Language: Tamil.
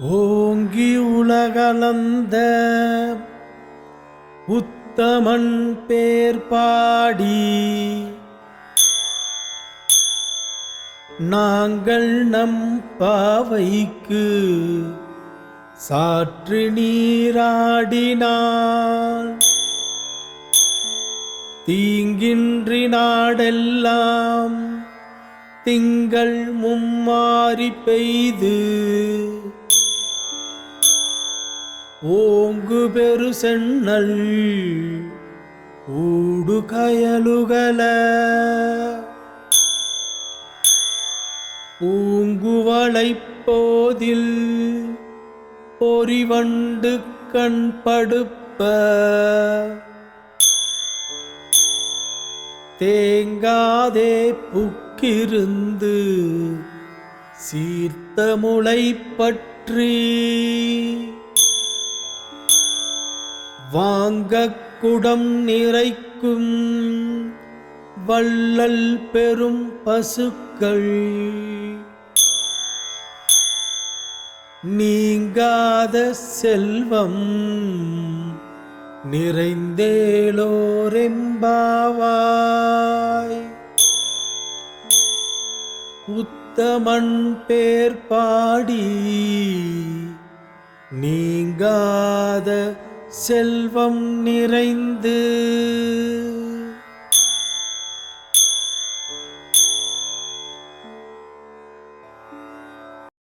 ஓங்கி உலகலந்த உத்தமன் பேர் பாடி. நாங்கள் நம் பாவைக்கு சாற்று நீராடினாள் தீங்கின்றி நாடெல்லாம் திங்கள் மும்மாறி பெய்து ஓங்கு பெரு சென்னல் ஊடு கயலுகல ஊங்குவளை போதில் பொறிவண்டு கண் படுப்ப. தேங்காதே புக்கிருந்து சீர்த்த முளை பற்றி வாங்கக் குடம் நிறைக்கும் வள்ளல் பெரும் பசுக்கள். நீங்காத செல்வம் நிறைந்தேலோரெம்பாவாய். உத்தமன் பேர் பாடி நீங்காத செல்வம் நிறைந்து